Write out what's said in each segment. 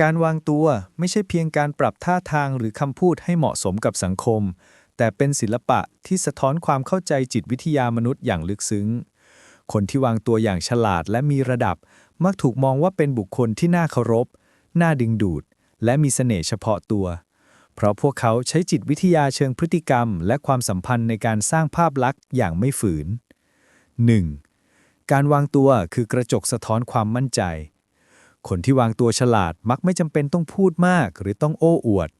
การวางตัวไม่ใช่เพียงการปรับท่าทางหรือคำพูดให้เหมาะสมกับสังคม แต่เป็นศิลปะที่สะท้อนความเข้าใจจิตวิทยามนุษย์อย่างลึกซึ้ง คนที่วางตัวอย่างฉลาดและมีระดับ มักถูกมองว่าเป็นบุคคลที่น่าเคารพ น่าดึงดูด และมีเสน่ห์เฉพาะตัว เพราะพวกเขาใช้จิตวิทยาเชิงพฤติกรรม และความสัมพันธ์ในการสร้างภาพลักษณ์อย่างไม่ฝืน 1. การวางตัวคือกระจกสะท้อนความมั่นใจ คนที่วางตัวฉลาดมักไม่จำเป็นต้องพูดมาก หรือต้องโอ้อวด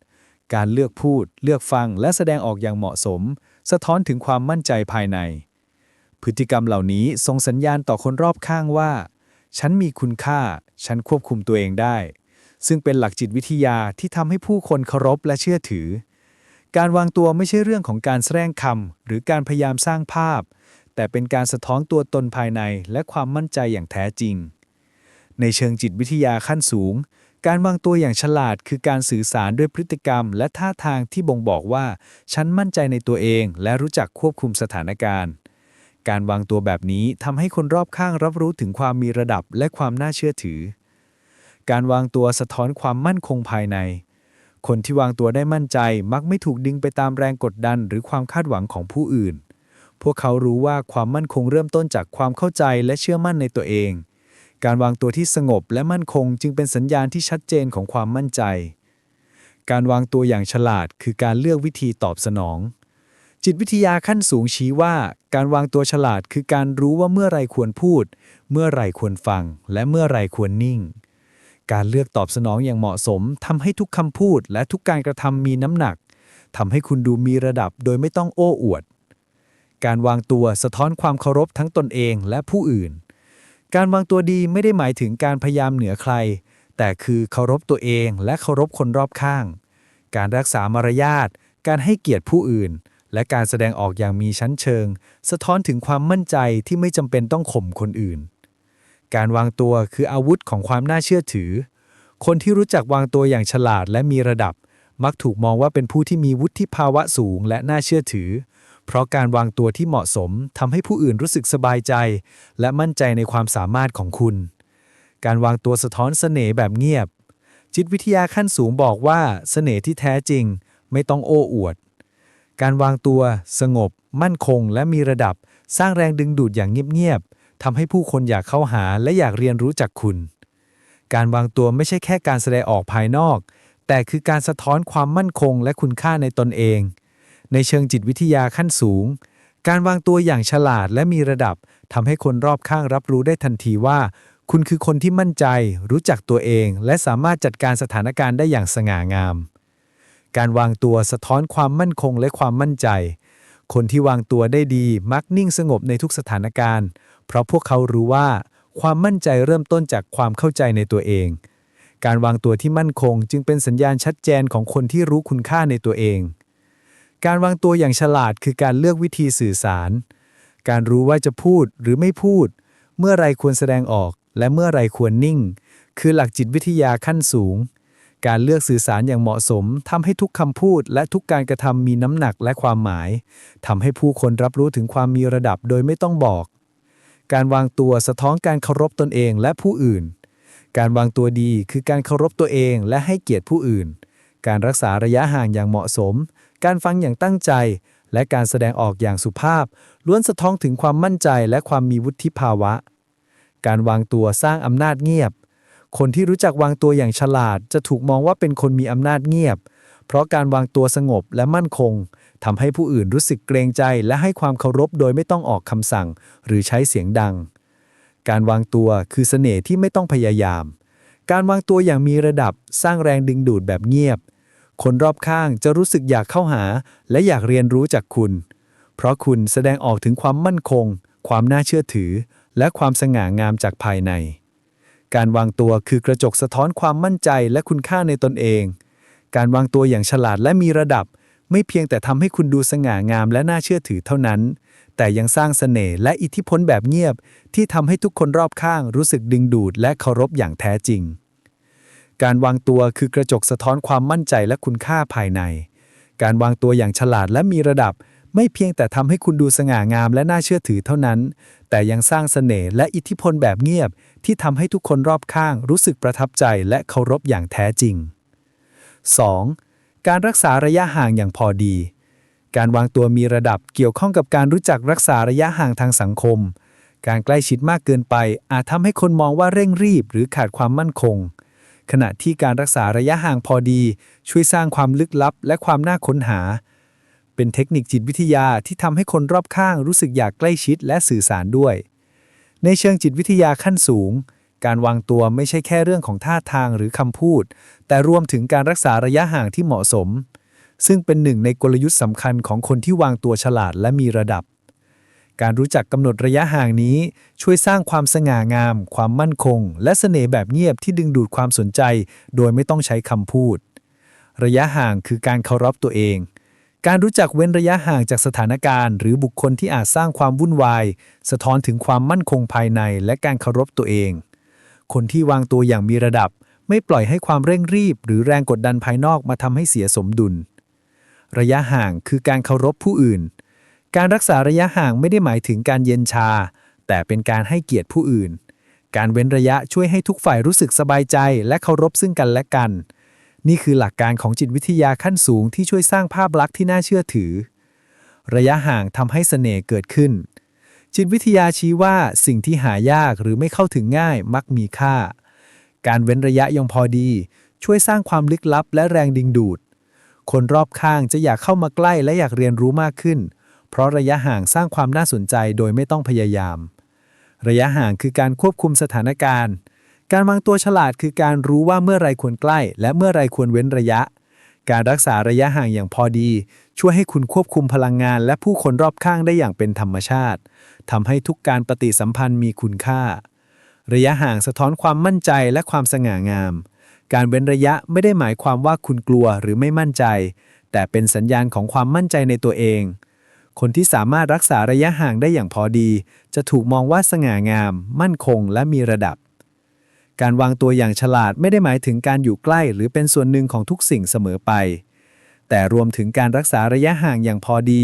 การเลือกพูด เลือกฟังและแสดงออกอย่างเหมาะสม สะท้อนถึงความมั่นใจภายใน พฤติกรรมเหล่านี้ส่งสัญญาณต่อคนรอบข้างว่า ฉันมีคุณค่า ฉันควบคุมตัวเองได้ ซึ่งเป็นหลักจิตวิทยาที่ทำให้ผู้คนเคารพและเชื่อถือ การวางตัวไม่ใช่เรื่องของการแสดงคำหรือการพยายามสร้างภาพ แต่เป็นการสะท้อนตัวตนภายในและความมั่นใจอย่างแท้จริง ในเชิงจิตวิทยาขั้นสูง การวางตัวอย่างฉลาดคือการสื่อสารด้วยพฤติกรรม และท่าทางที่บ่งบอกว่า ฉันมั่นใจในตัวเองและรู้จักควบคุมสถานการณ์ การวางตัวแบบนี้ทำให้คนรอบข้างรับรู้ถึงความมีระดับและความน่าเชื่อถือ การวางตัวสะท้อนความมั่นคงภายใน คนที่วางตัวได้มั่นใจมักไม่ถูกดึงไปตามแรงกดดัน หรือความคาดหวังของผู้อื่น พวกเขารู้ว่าความมั่นคงเริ่มต้นจากความเข้าใจและเชื่อมั่นในตัวเอง การวางตัวที่สงบและมั่นคงจึงเป็นสัญญาณที่ชัดเจนของความมั่นใจ การวางตัวอย่างฉลาดคือการเลือกวิธีตอบสนอง จิตวิทยาขั้นสูงชี้ว่า การวางตัวฉลาดคือการรู้ว่าเมื่อไรควรพูด เมื่อไรควรฟัง และเมื่อไรควรนิ่ง การเลือกตอบสนองอย่างเหมาะสมทำให้ทุกคำพูดและทุกการกระทำมีน้ำหนักทำให้คุณดูมีระดับโดยไม่ต้องโอ้อวด การวางตัวสะท้อนความเคารพทั้งตนเองและผู้อื่น การวางตัวดีไม่ได้หมายถึงการพยายามเหนือใคร แต่คือเคารพตัวเองและเคารพคนรอบข้าง การรักษามารยาท การให้เกียรติผู้อื่น และการแสดงออกอย่างมีชั้นเชิง สะท้อนถึงความมั่นใจที่ไม่จำเป็นต้องข่มคนอื่น การวางตัวคืออาวุธของความน่าเชื่อถือ คนที่รู้จักวางตัวอย่างฉลาดและมีระดับ มักถูกมองว่าเป็นผู้ที่มีวุฒิภาวะสูงและน่าเชื่อถือ เพราะการวางตัวที่เหมาะสมทำให้ผู้อื่นรู้สึกสบายใจ และมั่นใจในความสามารถของคุณ การวางตัวสะท้อนเสน่ห์แบบเงียบ จิตวิทยาขั้นสูงบอกว่าเสน่ห์ที่แท้จริง ไม่ต้องโอ้อวด การวางตัวสงบ มั่นคง และมีระดับ สร้างแรงดึงดูดอย่างเงียบๆทำให้ผู้คนอยากเข้าหาและอยากเรียนรู้จากคุณ การวางตัวไม่ใช่แค่การแสดงออกภายนอก แต่คือการสะท้อนความมั่นคงและคุณค่าในตนเอง ในเชิงจิตวิทยาขั้นสูง การวางตัวอย่างฉลาดและมีระดับทำให้คนรอบข้างรับรู้ได้ทันทีว่า คุณคือคนที่มั่นใจ รู้จักตัวเอง และสามารถจัดการสถานการณ์ได้อย่างสง่างาม การวางตัวสะท้อนความมั่นคงและความมั่นใจ คนที่วางตัวได้ดีมักนิ่งสงบในทุกสถานการณ์ เพราะพวกเขารู้ว่า ความมั่นใจเริ่มต้นจากความเข้าใจในตัวเองการวางตัวที่มั่นคงจึงเป็นสัญญาณชัดเจนของคนที่รู้คุณค่าในตัวเอง การวางตัวอย่างฉลาดคือการเลือกวิธีสื่อสาร การรู้ว่าจะพูดหรือไม่พูด เมื่อไรควรแสดงออก และเมื่อไรควรนิ่ง คือหลักจิตวิทยาขั้นสูง การเลือกสื่อสารอย่างเหมาะสมทำให้ทุกคำพูดและทุกการกระทำมีน้ำหนักและความหมายทำให้ผู้คนรับรู้ถึงความมีระดับโดยไม่ต้องบอก การวางตัวสะท้อนการเคารพตนเองและผู้อื่น การวางตัวดีคือการเคารพตัวเองและให้เกียรติผู้อื่น การรักษาระยะห่างอย่างเหมาะสม การฟังอย่างตั้งใจ และการแสดงออกอย่างสุภาพ ล้วนสะท้อนถึงความมั่นใจและความมีวุฒิภาวะ การวางตัวสร้างอำนาจเงียบ คนที่รู้จักวางตัวอย่างฉลาด จะถูกมองว่าเป็นคนมีอำนาจเงียบ เพราะการวางตัวสงบและมั่นคงทำให้ผู้อื่นรู้สึกเกรงใจ และให้ความเคารพโดยไม่ต้องออกคำสั่ง หรือใช้เสียงดัง การวางตัวคือเสน่ห์ที่ไม่ต้องพยายาม การวางตัวอย่างมีระดับสร้างแรงดึงดูดแบบเงียบ คนรอบข้างจะรู้สึกอยากเข้าหา และอยากเรียนรู้จากคุณ เพราะคุณแสดงออกถึงความมั่นคง ความน่าเชื่อถือ และความสง่างามจากภายใน การวางตัวคือกระจกสะท้อนความมั่นใจและคุณค่าในตนเอง การวางตัวอย่างฉลาดและมีระดับ ไม่เพียงแต่ทำให้คุณดูสง่างามและน่าเชื่อถือเท่านั้น แต่ยังสร้างเสน่ห์และอิทธิพลแบบเงียบ ที่ทำให้ทุกคนรอบข้างรู้สึกดึงดูดและเคารพอย่างแท้จริง การวางตัวคือกระจกสะท้อนความมั่นใจและคุณค่าภายใน การวางตัวอย่างฉลาดและมีระดับ ไม่เพียงแต่ทำให้คุณดูสง่างามและน่าเชื่อถือเท่านั้น แต่ยังสร้างเสน่ห์และอิทธิพลแบบเงียบ ที่ทำให้ทุกคนรอบข้างรู้สึกประทับใจและเคารพอย่างแท้จริง 2. การรักษาระยะห่างอย่างพอดี การวางตัวมีระดับเกี่ยวข้องกับการรู้จักรักษาระยะห่างทางสังคม การใกล้ชิดมากเกินไป อาจทำให้คนมองว่าเร่งรีบ หรือขาดความมั่นคง ขณะที่การรักษาระยะห่างพอดี ช่วยสร้างความลึกลับ และความน่าค้นหา เป็นเทคนิคจิตวิทยาที่ทำให้คนรอบข้างรู้สึกอยากใกล้ชิดและสื่อสารด้วย ในเชิงจิตวิทยาขั้นสูง การวางตัวไม่ใช่แค่เรื่องของท่าทางหรือคำพูด แต่รวมถึงการรักษาระยะห่างที่เหมาะสม ซึ่งเป็นหนึ่งในกลยุทธ์สำคัญของคนที่วางตัวฉลาดและมีระดับ การรู้จักกำหนดระยะห่างนี้ ช่วยสร้างความสง่างาม ความมั่นคง และเสน่ห์แบบเงียบที่ดึงดูดความสนใจ โดยไม่ต้องใช้คำพูด ระยะห่างคือการเคารพตัวเอง การรู้จักเว้นระยะห่างจากสถานการณ์ หรือบุคคลที่อาจสร้างความวุ่นวาย สะท้อนถึงความมั่นคงภายใน และการเคารพตัวเอง คนที่วางตัวอย่างมีระดับ ไม่ปล่อยให้ความเร่งรีบ หรือแรงกดดันภายนอกมาทำให้เสียสมดุล ระยะห่างคือการเคารพผู้อื่น การรักษาระยะห่างไม่ได้หมายถึงการเย็นชา แต่เป็นการให้เกียรติผู้อื่น การเว้นระยะช่วยให้ทุกฝ่ายรู้สึกสบายใจ และเคารพซึ่งกันและกัน นี่คือหลักการของจิตวิทยาขั้นสูงที่ช่วยสร้างภาพลักษณ์ที่น่าเชื่อถือ ระยะห่างทำให้เสน่ห์เกิดขึ้น จิตวิทยาชี้ว่าสิ่งที่หายากหรือไม่เข้าถึงง่ายมักมีค่า การเว้นระยะยังพอดี ช่วยสร้างความลึกลับและแรงดึงดูด คนรอบข้างจะอยากเข้ามาใกล้และอยากเรียนรู้มากขึ้น เพราะระยะห่างสร้างความน่าสนใจโดยไม่ต้องพยายาม ระยะห่างคือการควบคุมสถานการณ์ การวางตัวฉลาดคือการรู้ว่าเมื่อไรควรใกล้ และเมื่อไรควรเว้นระยะ การรักษาระยะห่างอย่างพอดี ช่วยให้คุณควบคุมพลังงาน และผู้คนรอบข้างได้อย่างเป็นธรรมชาติทำให้ทุกการปฏิสัมพันธ์มีคุณค่า ระยะห่างสะท้อนความมั่นใจและความสง่างาม การเว้นระยะไม่ได้หมายความว่าคุณกลัวหรือไม่มั่นใจ แต่เป็นสัญญาณของความมั่นใจในตัวเอง คนที่สามารถรักษาระยะห่างได้อย่างพอดี จะถูกมองว่าสง่างาม มั่นคงและมีระดับ การวางตัวอย่างฉลาดไม่ได้หมายถึงการอยู่ใกล้หรือเป็นส่วนหนึ่งของทุกสิ่งเสมอไป แต่รวมถึงการรักษาระยะห่างอย่างพอดี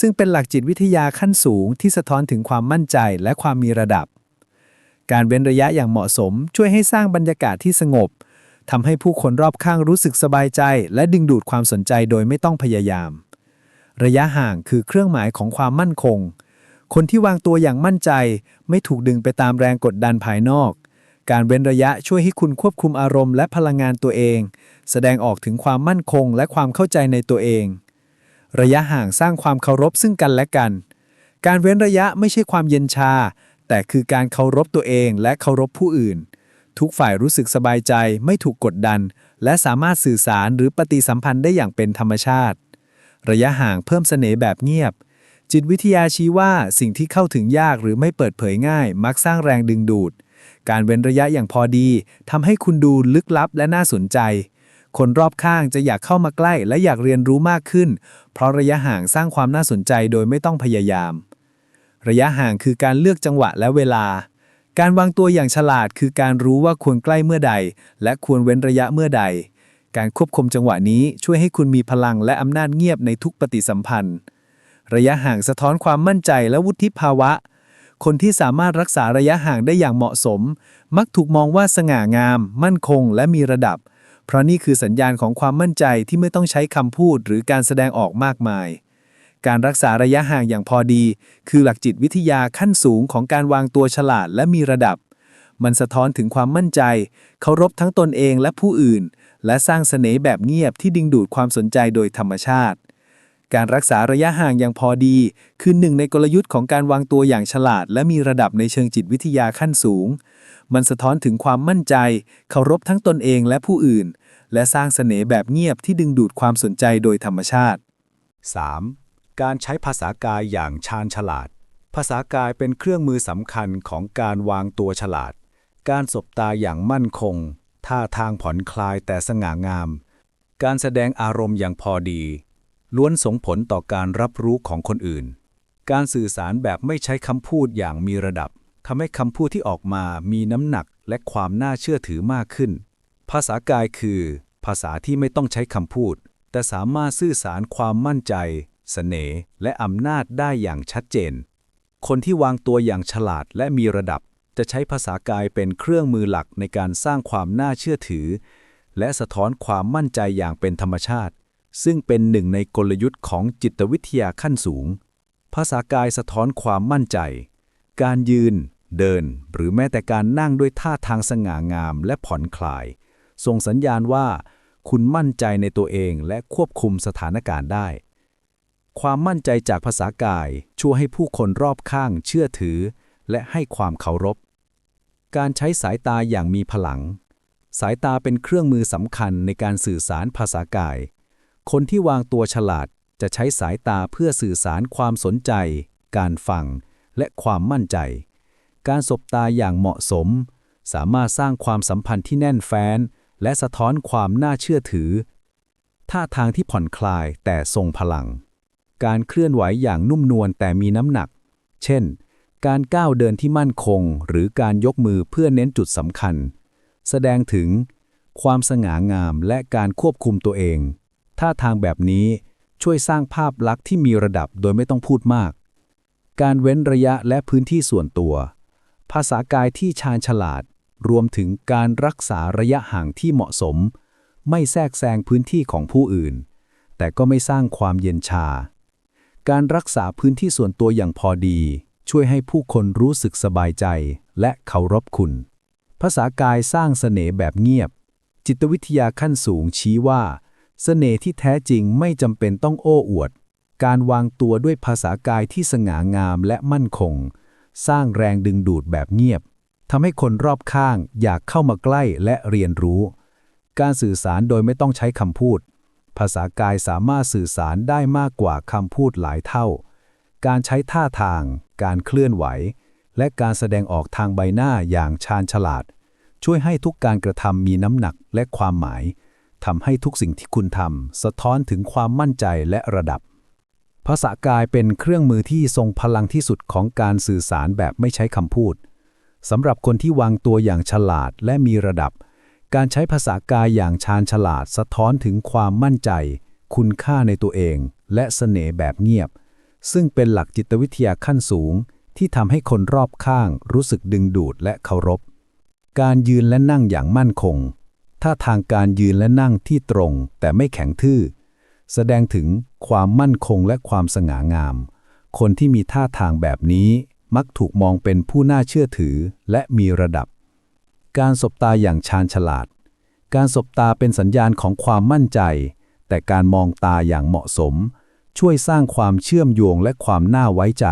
ซึ่งเป็นหลักจิตวิทยาขั้นสูงที่สะท้อนถึงความมั่นใจและความมีระดับ การเว้นระยะอย่างเหมาะสม ช่วยให้สร้างบรรยากาศที่สงบทำให้ผู้คนรอบข้างรู้สึกสบายใจ และดึงดูดความสนใจโดยไม่ต้องพยายาม ระยะห่างคือเครื่องหมายของความมั่นคง คนที่วางตัวอย่างมั่นใจ ไม่ถูกดึงไปตามแรงกดดันภายนอก การเว้นระยะช่วยให้คุณควบคุมอารมณ์และพลังงานตัวเอง แสดงออกถึงความมั่นคงและความเข้าใจในตัวเอง ระยะห่างสร้างความเคารพซึ่งกันและกัน การเว้นระยะไม่ใช่ความเย็นชา แต่คือการเคารพตัวเองและเคารพผู้อื่น ทุกฝ่ายรู้สึกสบายใจไม่ถูกกดดัน และสามารถสื่อสารหรือปฏิสัมพันธ์ได้อย่างเป็นธรรมชาติ ระยะห่างเพิ่มเสน่ห์แบบเงียบ จิตวิทยาชี้ว่าสิ่งที่เข้าถึงยากหรือไม่เปิดเผยง่าย มักสร้างแรงดึงดูด การเว้นระยะอย่างพอดีทำให้คุณดูลึกลับและน่าสนใจ คนรอบข้างจะอยากเข้ามาใกล้และอยากเรียนรู้มากขึ้น เพราะระยะห่างสร้างความน่าสนใจโดยไม่ต้องพยายาม ระยะห่างคือการเลือกจังหวะและเวลาการวางตัวอย่างฉลาดคือการรู้ว่าควรใกล้เมื่อใด และควรเว้นระยะเมื่อใด การควบคุมจังหวะนี้ช่วยให้คุณมีพลังและอำนาจเงียบในทุกปฏิสัมพันธ์ ระยะห่างสะท้อนความมั่นใจและวุฒิภาวะ คนที่สามารถรักษาระยะห่างได้อย่างเหมาะสม มักถูกมองว่าสง่างาม มั่นคง และมีระดับ เพราะนี่คือสัญญาณของความมั่นใจที่ไม่ต้องใช้คำพูดหรือการแสดงออกมากมาย การรักษาระยะห่างอย่างพอดี คือหลักจิตวิทยาขั้นสูงของการวางตัวฉลาดและมีระดับ มันสะท้อนถึงความมั่นใจ เคารพทั้งตนเองและผู้อื่น และสร้างเสน่ห์แบบเงียบที่ดึงดูดความสนใจโดยธรรมชาติ การรักษาระยะห่างอย่างพอดี คือหนึ่งในกลยุทธ์ของการวางตัวอย่างฉลาด และมีระดับในเชิงจิตวิทยาขั้นสูง มันสะท้อนถึงความมั่นใจ เคารพทั้งตนเองและผู้อื่น และสร้างเสน่ห์แบบเงียบที่ดึงดูดความสนใจโดยธรรมชาติ 3. การใช้ภาษากายอย่างชาญฉลาด ภาษากายเป็นเครื่องมือสำคัญของการวางตัวฉลาด การสบตาอย่างมั่นคง ท่าทางผ่อนคลายแต่สง่างาม การแสดงอารมณ์อย่างพอดี ล้วนส่งผลต่อการรับรู้ของคนอื่น การสื่อสารแบบไม่ใช้คำพูดอย่างมีระดับทำให้คำพูดที่ออกมามีน้ำหนักและความน่าเชื่อถือมากขึ้น ภาษากายคือ ภาษาที่ไม่ต้องใช้คำพูด แต่สามารถสื่อสารความมั่นใจเสน่ห์และอำนาจได้อย่างชัดเจน คนที่วางตัวอย่างฉลาดและมีระดับ จะใช้ภาษากายเป็นเครื่องมือหลักในการสร้างความน่าเชื่อถือ และสะท้อนความมั่นใจอย่างเป็นธรรมชาติ ซึ่งเป็นหนึ่งในกลยุทธ์ของจิตวิทยาขั้นสูง ภาษากายสะท้อนความมั่นใจ การยืน เดิน หรือแม้แต่การนั่งด้วยท่าทางสง่างามและผ่อนคลาย ส่งสัญญาณว่า คุณมั่นใจในตัวเองและควบคุมสถานการณ์ได้ความมั่นใจจากภาษากายช่วยให้ผู้คนรอบข้างเชื่อถือ และให้ความเคารพ การใช้สายตาอย่างมีพลัง สายตาเป็นเครื่องมือสำคัญในการสื่อสารภาษากาย คนที่วางตัวฉลาดจะใช้สายตาเพื่อสื่อสารความสนใจ การฟัง และความมั่นใจ การสบตาอย่างเหมาะสม สามารถสร้างความสัมพันธ์ที่แน่นแฟ้น และสะท้อนความน่าเชื่อถือ ท่าทางที่ผ่อนคลายแต่ทรงพลัง การเคลื่อนไหวอย่างนุ่มนวลแต่มีน้ำหนัก เช่น การก้าวเดินที่มั่นคง หรือการยกมือเพื่อเน้นจุดสำคัญ แสดงถึง ความสง่างามและการควบคุมตัวเองท่าทางแบบนี้ช่วยสร้างภาพลักษณ์ที่มีระดับโดยไม่ต้องพูดมาก การเว้นระยะและพื้นที่ส่วนตัว ภาษากายที่ชาญฉลาด รวมถึงการรักษาระยะห่างที่เหมาะสม ไม่แทรกแซงพื้นที่ของผู้อื่น แต่ก็ไม่สร้างความเย็นชา การรักษาพื้นที่ส่วนตัวอย่างพอดี ช่วยให้ผู้คนรู้สึกสบายใจและเคารพคุณ ภาษากายสร้างเสน่ห์แบบเงียบ จิตวิทยาขั้นสูงชี้ว่าเสน่ห์ที่แท้จริงไม่จำเป็นต้องโอ้อวด การวางตัวด้วยภาษากายที่สง่างามและมั่นคง สร้างแรงดึงดูดแบบเงียบทำให้คนรอบข้างอยากเข้ามาใกล้และเรียนรู้ การสื่อสารโดยไม่ต้องใช้คำพูด ภาษากายสามารถสื่อสารได้มากกว่าคำพูดหลายเท่า การใช้ท่าทาง การเคลื่อนไหว และการแสดงออกทางใบหน้าอย่างชาญฉลาด ช่วยให้ทุกการกระทำมีน้ำหนักและความหมายทำให้ทุกสิ่งที่คุณทำสะท้อนถึงความมั่นใจและระดับ ภาษากายเป็นเครื่องมือที่ทรงพลังที่สุดของการสื่อสารแบบไม่ใช้คำพูดสำหรับคนที่วางตัวอย่างฉลาดและมีระดับ การใช้ภาษากายอย่างชาญฉลาดสะท้อนถึงความมั่นใจ คุณค่าในตัวเอง และเสน่ห์แบบเงียบ ซึ่งเป็นหลักจิตวิทยาขั้นสูง ที่ทำให้คนรอบข้างรู้สึกดึงดูดและเคารพ การยืนและนั่งอย่างมั่นคงถ้าทางการยืนและนั่งที่ตรงแต่ไม่แข็งทื่อ แสดงถึงความมั่นคงและความสง่างาม คนที่มีท่าทางแบบนี้มักถูกมองเป็นผู้น่าเชื่อถือและมีระดับ การสบตาอย่างชาญฉลาด การสบตาเป็นสัญญาณของความมั่นใจ แต่การมองตาอย่างเหมาะสม ช่วยสร้างความเชื่อมโยงและความน่าไว้ใจ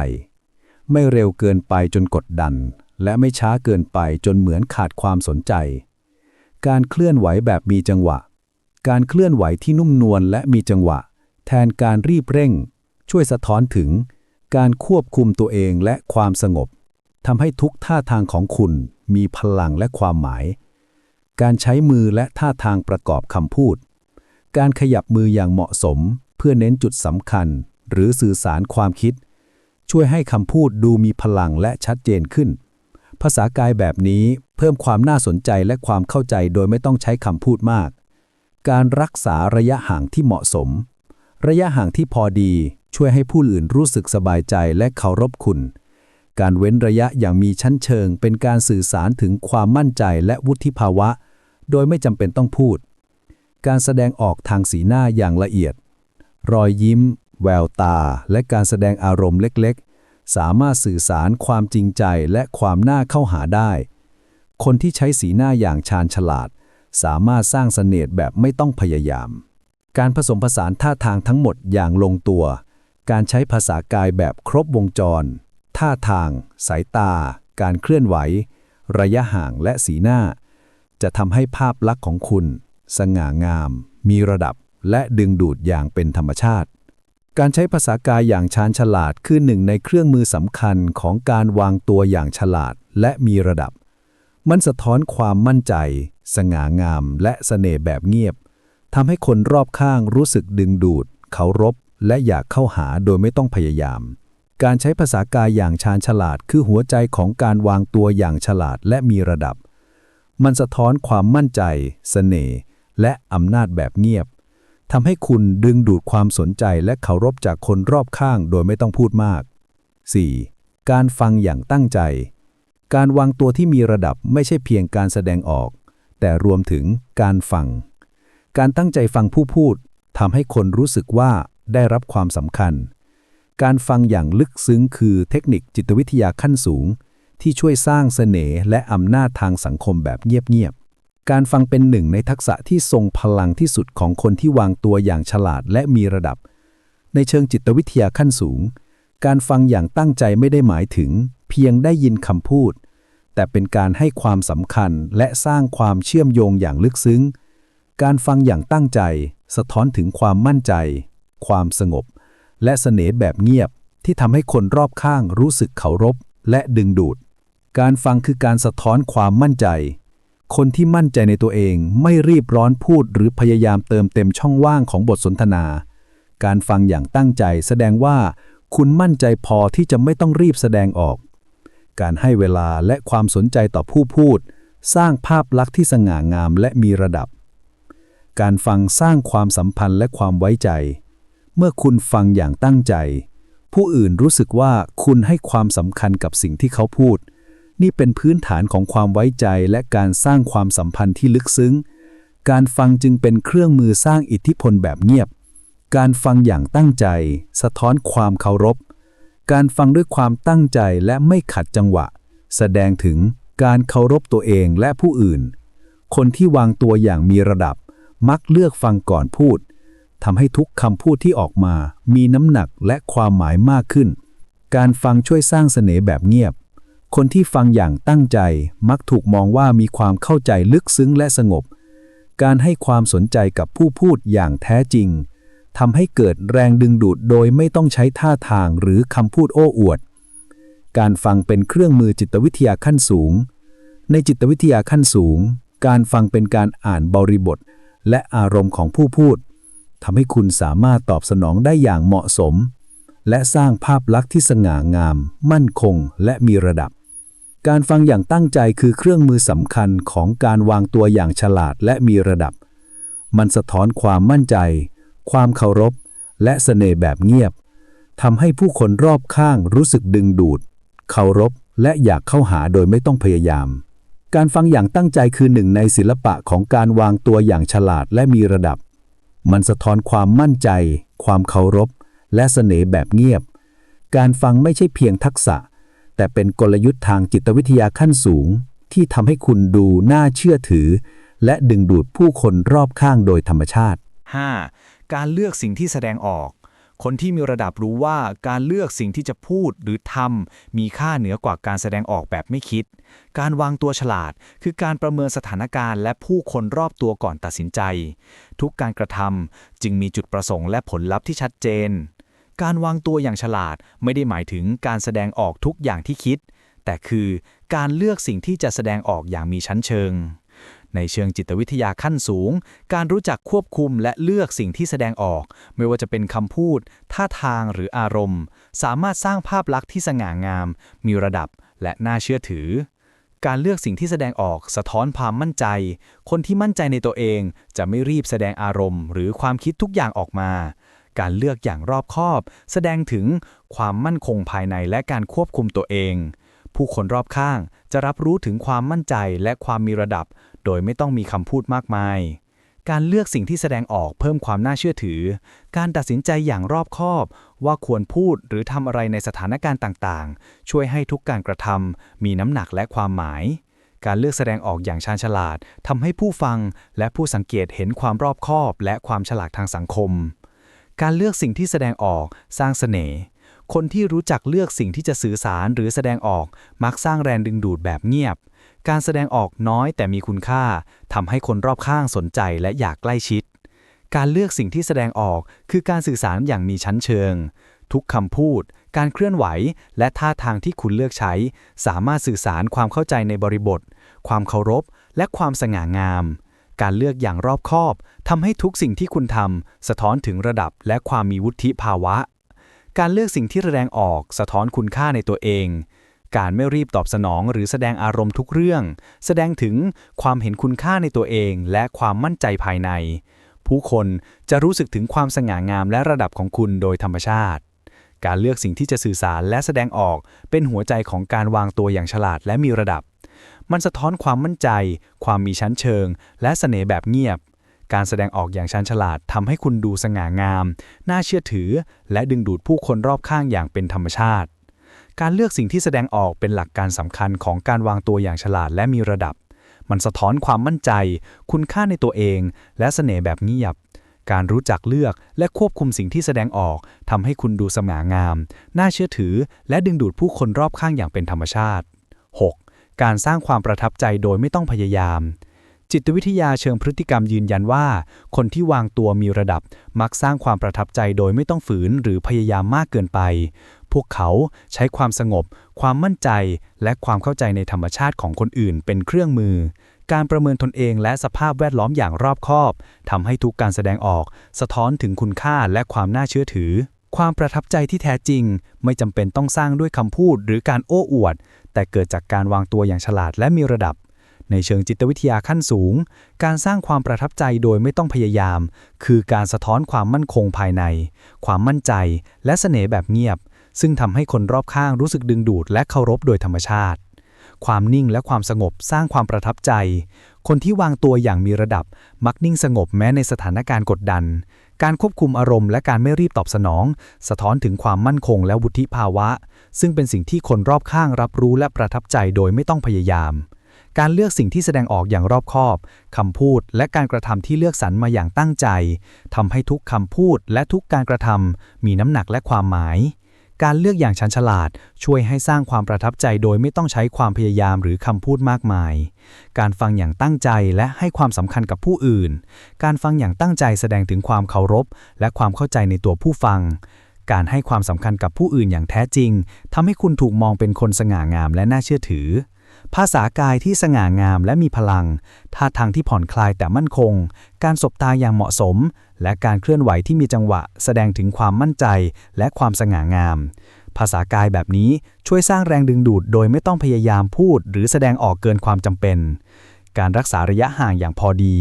ไม่เร็วเกินไปจนกดดัน และไม่ช้าเกินไปจนเหมือนขาดความสนใจ การเคลื่อนไหวแบบมีจังหวะ การเคลื่อนไหวที่นุ่มนวลและมีจังหวะ แทนการรีบเร่ง ช่วยสะท้อนถึง การควบคุมตัวเองและความสงบทำให้ทุกท่าทางของคุณมีพลังและความหมาย การใช้มือและท่าทางประกอบคำพูด การขยับมืออย่างเหมาะสม เพื่อเน้นจุดสำคัญ หรือสื่อสารความคิด ช่วยให้คำพูดดูมีพลังและชัดเจนขึ้น ภาษากายแบบนี้เพิ่มความน่าสนใจและความเข้าใจโดยไม่ต้องใช้คำพูดมาก การรักษาระยะห่างที่เหมาะสม ระยะห่างที่พอดีช่วยให้ผู้อื่นรู้สึกสบายใจและเคารพคุณ การเว้นระยะอย่างมีชั้นเชิง เป็นการสื่อสารถึงความมั่นใจและวุฒิภาวะ โดยไม่จำเป็นต้องพูด การแสดงออกทางสีหน้าอย่างละเอียด รอยยิ้ม แววตา และการแสดงอารมณ์เล็กๆ สามารถสื่อสารความจริงใจและความน่าเข้าหาได้ คนที่ใช้สีหน้าอย่างชาญฉลาด สามารถสร้างเสน่ห์แบบไม่ต้องพยายาม การผสมผสานท่าทางทั้งหมดอย่างลงตัว การใช้ภาษากายแบบครบวงจร ท่าทาง สายตา การเคลื่อนไหว ระยะห่างและสีหน้า จะทำให้ภาพลักษณ์ของคุณ สง่างาม มีระดับ และดึงดูดอย่างเป็นธรรมชาติ การใช้ภาษากายอย่างชาญฉลาดคือหนึ่งในเครื่องมือสำคัญของการวางตัวอย่างฉลาดและมีระดับ มันสะท้อนความมั่นใจ สง่างามและเสน่ห์แบบเงียบทำให้คนรอบข้างรู้สึกดึงดูด เคารพ และอยากเข้าหาโดยไม่ต้องพยายาม การใช้ภาษากายอย่างชาญฉลาด คือหัวใจของการวางตัวอย่างฉลาดและมีระดับ มันสะท้อนความมั่นใจเสน่ห์และอำนาจแบบเงียบ ทำให้คุณดึงดูดความสนใจและเคารพจากคนรอบข้างโดยไม่ต้องพูดมาก 4. การฟังอย่างตั้งใจ การวางตัวที่มีระดับไม่ใช่เพียงการแสดงออก แต่รวมถึงการฟัง การตั้งใจฟังผู้พูดทำให้คนรู้สึกว่าได้รับความสำคัญ การฟังอย่างลึกซึ้งคือเทคนิคจิตวิทยาขั้นสูง ที่ช่วยสร้างเสน่ห์และอำนาจทางสังคมแบบเงียบๆ การฟังเป็นหนึ่งในทักษะที่ทรงพลังที่สุดของคนที่วางตัวอย่างฉลาดและมีระดับ ในเชิงจิตวิทยาขั้นสูง การฟังอย่างตั้งใจไม่ได้หมายถึง เพียงได้ยินคำพูด แต่เป็นการให้ความสำคัญและสร้างความเชื่อมโยงอย่างลึกซึ้ง การฟังอย่างตั้งใจ สะท้อนถึงความมั่นใจ ความสงบ และเสน่ห์แบบเงียบที่ทำให้คนรอบข้างรู้สึกเคารพและดึงดูด การฟังคือการสะท้อนความมั่นใจ คนที่มั่นใจในตัวเองไม่รีบร้อนพูดหรือพยายามเติมเต็มช่องว่างของบทสนทนา การฟังอย่างตั้งใจแสดงว่าคุณมั่นใจพอที่จะไม่ต้องรีบแสดงออก การให้เวลาและความสนใจต่อผู้พูด สร้างภาพลักษณ์ที่สง่างามและมีระดับ การฟังสร้างความสัมพันธ์และความไว้ใจ เมื่อคุณฟังอย่างตั้งใจ ผู้อื่นรู้สึกว่าคุณให้ความสำคัญกับสิ่งที่เขาพูด นี่เป็นพื้นฐานของความไว้ใจและการสร้างความสัมพันธ์ที่ลึกซึ้ง การฟังจึงเป็นเครื่องมือสร้างอิทธิพลแบบเงียบ การฟังอย่างตั้งใจ สะท้อนความเคารพ การฟังด้วยความตั้งใจและไม่ขัดจังหวะ แสดงถึงการเคารพตัวเองและผู้อื่น คนที่วางตัวอย่างมีระดับ มักเลือกฟังก่อนพูดทำให้ทุกคำพูดที่ออกมา มีน้ำหนักและความหมายมากขึ้น การฟังช่วยสร้างเสน่ห์แบบเงียบ คนที่ฟังอย่างตั้งใจมักถูกมองว่ามีความเข้าใจลึกซึ้งและสงบ การให้ความสนใจกับผู้พูดอย่างแท้จริงทำให้เกิดแรงดึงดูดโดยไม่ต้องใช้ท่าทางหรือคำพูดโอ้อวด การฟังเป็นเครื่องมือจิตวิทยาขั้นสูง ในจิตวิทยาขั้นสูง การฟังเป็นการอ่านบริบท และอารมณ์ของผู้พูดทำให้คุณสามารถตอบสนองได้อย่างเหมาะสม และสร้างภาพลักษณ์ที่สง่างาม มั่นคง และมีระดับ การฟังอย่างตั้งใจคือเครื่องมือสำคัญของการวางตัวอย่างฉลาดและมีระดับ มันสะท้อนความมั่นใจ ความเคารพ และเสน่ห์แบบเงียบทำให้ผู้คนรอบข้างรู้สึกดึงดูด เคารพ และอยากเข้าหาโดยไม่ต้องพยายาม การฟังอย่างตั้งใจคือหนึ่งในศิลปะของการวางตัวอย่างฉลาดและมีระดับ มันสะท้อนความมั่นใจ ความเคารพ และเสน่ห์แบบเงียบ การฟังไม่ใช่เพียงทักษะ แต่เป็นกลยุทธ์ทางจิตวิทยาขั้นสูง ที่ทำให้คุณดูน่าเชื่อถือ และดึงดูดผู้คนรอบข้างโดยธรรมชาติ 5. การเลือกสิ่งที่แสดงออก คนที่มีระดับรู้ว่าการเลือกสิ่งที่จะพูดหรือทำมีค่าเหนือกว่าการแสดงออกแบบไม่คิด การวางตัวฉลาด คือการประเมินสถานการณ์และผู้คนรอบตัวก่อนตัดสินใจ ทุกการกระทำจึงมีจุดประสงค์และผลลัพธ์ที่ชัดเจน การวางตัวอย่างฉลาดไม่ได้หมายถึงการแสดงออกทุกอย่างที่คิด แต่คือการเลือกสิ่งที่จะแสดงออกอย่างมีชั้นเชิง ในเชิงจิตวิทยาขั้นสูง การรู้จักควบคุมและเลือกสิ่งที่แสดงออก ไม่ว่าจะเป็นคำพูด ท่าทางหรืออารมณ์ สามารถสร้างภาพลักษณ์ที่สง่างาม มีระดับและน่าเชื่อถือการเลือกสิ่งที่แสดงออกสะท้อนความมั่นใจ คนที่มั่นใจในตัวเองจะไม่รีบแสดงอารมณ์ หรือความคิดทุกอย่างออกมา การเลือกอย่างรอบคอบ แสดงถึงความมั่นคงภายในและการควบคุมตัวเอง ผู้คนรอบข้างจะรับรู้ถึงความมั่นใจและความมีระดับ โดยไม่ต้องมีคำพูดมากมาย การเลือกสิ่งที่แสดงออกเพิ่มความน่าเชื่อถือ การตัดสินใจอย่างรอบคอบ ว่าควรพูดหรือทำอะไรในสถานการณ์ต่างๆ ช่วยให้ทุกการกระทำมีน้ำหนักและความหมายการเลือกแสดงออกอย่างชาญฉลาดทำให้ผู้ฟังและผู้สังเกตเห็นความรอบคอบและความฉลาดทางสังคม การเลือกสิ่งที่แสดงออกสร้างเสน่ห์ คนที่รู้จักเลือกสิ่งที่จะสื่อสารหรือแสดงออกมักสร้างแรงดึงดูดแบบเงียบ การแสดงออกน้อยแต่มีคุณค่าทำให้คนรอบข้างสนใจและอยากใกล้ชิด การเลือกสิ่งที่แสดงออกคือการสื่อสารอย่างมีชั้นเชิง ทุกคำพูด การเคลื่อนไหว และท่าทางที่คุณเลือกใช้ สามารถสื่อสารความเข้าใจในบริบท ความเคารพ และความสง่างาม การเลือกอย่างรอบคอบทำให้ทุกสิ่งที่คุณทำสะท้อนถึงระดับและความมีวุฒิภาวะ การเลือกสิ่งที่แสดงออกสะท้อนคุณค่าในตัวเอง การไม่รีบตอบสนองหรือแสดงอารมณ์ทุกเรื่อง แสดงถึงความเห็นคุณค่าในตัวเองและความมั่นใจภายใน ผู้คนจะรู้สึกถึงความสง่างามและระดับของคุณโดยธรรมชาติ การเลือกสิ่งที่จะสื่อสารและแสดงออกเป็นหัวใจของการวางตัวอย่างฉลาดและมีระดับ มันสะท้อนความมั่นใจ ความมีชั้นเชิง และเสน่ห์แบบเงียบ การแสดงออกอย่างชันฉลาดทำให้คุณดูสง่างาม น่าเชื่อถือ และดึงดูดผู้คนรอบข้างอย่างเป็นธรรมชาติ การเลือกสิ่งที่แสดงออกเป็นหลักการสำคัญของการวางตัวอย่างฉลาดและมีระดับ มันสะท้อนความมั่นใจ คุณค่าในตัวเอง และเสน่ห์แบบเงียบการรู้จักเลือกและควบคุมสิ่งที่แสดงออกทำให้คุณดูสง่างาม น่าเชื่อถือ และดึงดูดผู้คนรอบข้างอย่างเป็นธรรมชาติ 6. การสร้างความประทับใจโดยไม่ต้องพยายาม จิตวิทยาเชิงพฤติกรรมยืนยันว่า คนที่วางตัวมีระดับมักสร้างความประทับใจโดยไม่ต้องฝืนหรือพยายามมากเกินไป พวกเขาใช้ความสงบ ความมั่นใจ และความเข้าใจในธรรมชาติของคนอื่นเป็นเครื่องมือ การประเมินตนเองและสภาพแวดล้อมอย่างรอบคอบทำให้ทุกการแสดงออก สะท้อนถึงคุณค่าและความน่าเชื่อถือ ความประทับใจที่แท้จริง ไม่จำเป็นต้องสร้างด้วยคำพูดหรือการโอ้อวด แต่เกิดจากการวางตัวอย่างฉลาดและมีระดับ ในเชิงจิตวิทยาขั้นสูง การสร้างความประทับใจโดยไม่ต้องพยายาม คือการสะท้อนความมั่นคงภายใน ความมั่นใจ และเสน่ห์แบบเงียบ ซึ่งทำให้คนรอบข้างรู้สึกดึงดูดและเคารพโดยธรรมชาติความนิ่งและความสงบสร้างความประทับใจ คนที่วางตัวอย่างมีระดับ มักนิ่งสงบแม้ในสถานการณ์กดดัน การควบคุมอารมณ์และการไม่รีบตอบสนอง สะท้อนถึงความมั่นคงและวุฒิภาวะ ซึ่งเป็นสิ่งที่คนรอบข้างรับรู้และประทับใจโดยไม่ต้องพยายาม การเลือกสิ่งที่แสดงออกอย่างรอบคอบ คำพูดและการกระทำที่เลือกสรรมาอย่างตั้งใจทำให้ทุกคำพูดและทุกการกระทำมีน้ำหนักและความหมาย การเลือกอย่างชันฉลาด ช่วยให้สร้างความประทับใจโดยไม่ต้องใช้ความพยายามหรือคำพูดมากมาย การฟังอย่างตั้งใจและให้ความสำคัญกับผู้อื่น การฟังอย่างตั้งใจแสดงถึงความเคารพ และความเข้าใจในตัวผู้ฟัง การให้ความสำคัญกับผู้อื่นอย่างแท้จริงทำให้คุณถูกมองเป็นคนสง่างามและน่าเชื่อถือ ภาษากายที่สง่างามและมีพลัง ท่าทางที่ผ่อนคลายแต่มั่นคง การสบตาอย่างเหมาะสม และการเคลื่อนไหวที่มีจังหวะ แสดงถึงความมั่นใจและความสง่างาม ภาษากายแบบนี้ช่วยสร้างแรงดึงดูดโดยไม่ต้องพยายามพูด หรือแสดงออกเกินความจำเป็น การรักษาระยะห่างอย่างพอดี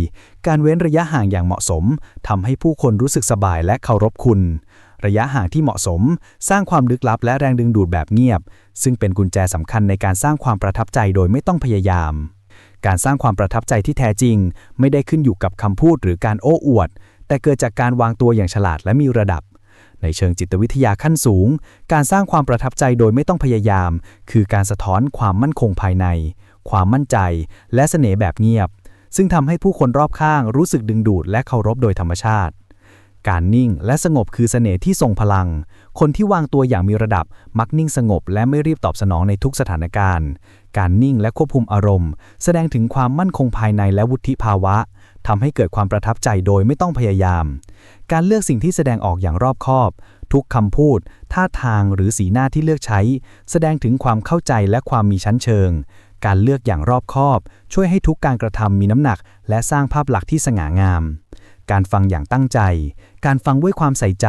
การเว้นระยะห่างอย่างเหมาะสมทำให้ผู้คนรู้สึกสบายและเคารพคุณ ระยะห่างที่เหมาะสม สร้างความลึกลับและแรงดึงดูดแบบเงียบ ซึ่งเป็นกุญแจสำคัญในการสร้างความประทับใจโดยไม่ต้องพยายาม การสร้างความประทับใจที่แท้จริง ไม่ได้ขึ้นอยู่กับคำพูดหรือการโอ้อวด แต่เกิดจากการวางตัวอย่างฉลาดและมีระดับ ในเชิงจิตวิทยาขั้นสูง การสร้างความประทับใจโดยไม่ต้องพยายาม คือการสะท้อนความมั่นคงภายใน ความมั่นใจ และเสน่ห์แบบเงียบ ซึ่งทำให้ผู้คนรอบข้างรู้สึกดึงดูดและเคารพโดยธรรมชาติ การนิ่งและสงบคือเสน่ห์ที่ทรงพลัง คนที่วางตัวอย่างมีระดับมักนิ่งสงบและไม่รีบตอบสนองในทุกสถานการณ์ การนิ่งและควบคุมอารมณ์ แสดงถึงความมั่นคงภายในและวุฒิภาวะทำให้เกิดความประทับใจโดยไม่ต้องพยายาม การเลือกสิ่งที่แสดงออกอย่างรอบคอบ ทุกคำพูด ท่าทางหรือสีหน้าที่เลือกใช้ แสดงถึงความเข้าใจและความมีชั้นเชิง การเลือกอย่างรอบคอบ ช่วยให้ทุกการกระทำมีน้ำหนัก และสร้างภาพลักษณ์ที่สง่างาม การฟังอย่างตั้งใจ การฟังด้วยความใส่ใจ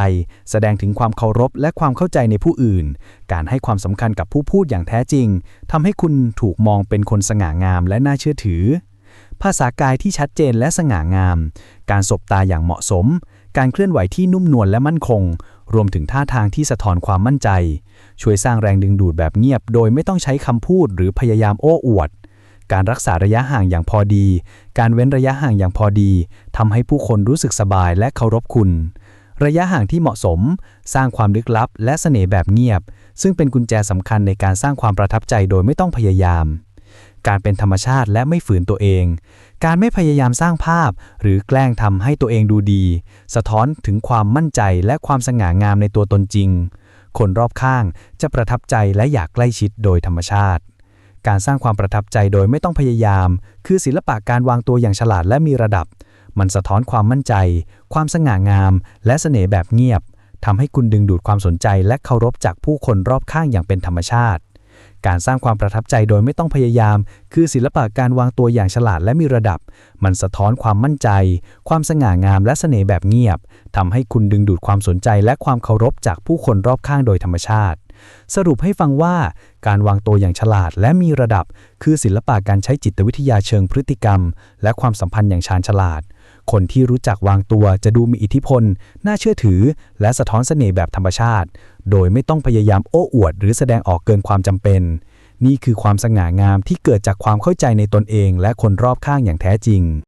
แสดงถึงความเคารพและความเข้าใจในผู้อื่น การให้ความสำคัญกับผู้พูดอย่างแท้จริงทำให้คุณถูกมองเป็นคนสง่างามและน่าเชื่อถือ ภาษากายที่ชัดเจนและสง่างาม การสบตาอย่างเหมาะสม การเคลื่อนไหวที่นุ่มนวลและมั่นคง รวมถึงท่าทางที่สะท้อนความมั่นใจ ช่วยสร้างแรงดึงดูดแบบเงียบ โดยไม่ต้องใช้คำพูดหรือพยายามโอ้อวด การรักษาระยะห่างอย่างพอดี การเว้นระยะห่างอย่างพอดีทำให้ผู้คนรู้สึกสบายและเคารพคุณ ระยะห่างที่เหมาะสม สร้างความลึกลับ และเสน่ห์แบบเงียบ ซึ่งเป็นกุญแจสำคัญในการสร้างความประทับใจโดยไม่ต้องพยายาม การเป็นธรรมชาติและไม่ฝืนตัวเอง การไม่พยายามสร้างภาพ หรือแกล้งทำให้ตัวเองดูดี สะท้อนถึงความมั่นใจและความสง่างามในตัวตนจริง คนรอบข้างจะประทับใจและอยากใกล้ชิดโดยธรรมชาติ การสร้างความประทับใจโดยไม่ต้องพยายาม คือศิลปะการวางตัวอย่างฉลาดและมีระดับ มันสะท้อนความมั่นใจ ความสง่างาม และเสน่ห์แบบเงียบทำให้คุณดึงดูดความสนใจและเคารพจากผู้คนรอบข้างอย่างเป็นธรรมชาติ การสร้างความประทับใจโดยไม่ต้องพยายาม คือศิลปะการวางตัวอย่างฉลาดและมีระดับ มันสะท้อนความมั่นใจ ความสง่างามและเสน่ห์แบบเงียบทำให้คุณดึงดูดความสนใจและความเคารพจากผู้คนรอบข้างโดยธรรมชาติสรุปให้ฟังว่า การวางตัวอย่างฉลาดและมีระดับ คือศิลปะการใช้จิตวิทยาเชิงพฤติกรรม และความสัมพันธ์อย่างชาญฉลาด คนที่รู้จักวางตัวจะดูมีอิทธิพล น่าเชื่อถือ และสะท้อนเสน่ห์แบบธรรมชาติ โดยไม่ต้องพยายามโอ้อวด หรือแสดงออกเกินความจำเป็น นี่คือความสง่างามที่เกิดจากความเข้าใจในตนเอง และคนรอบข้างอย่างแท้จริง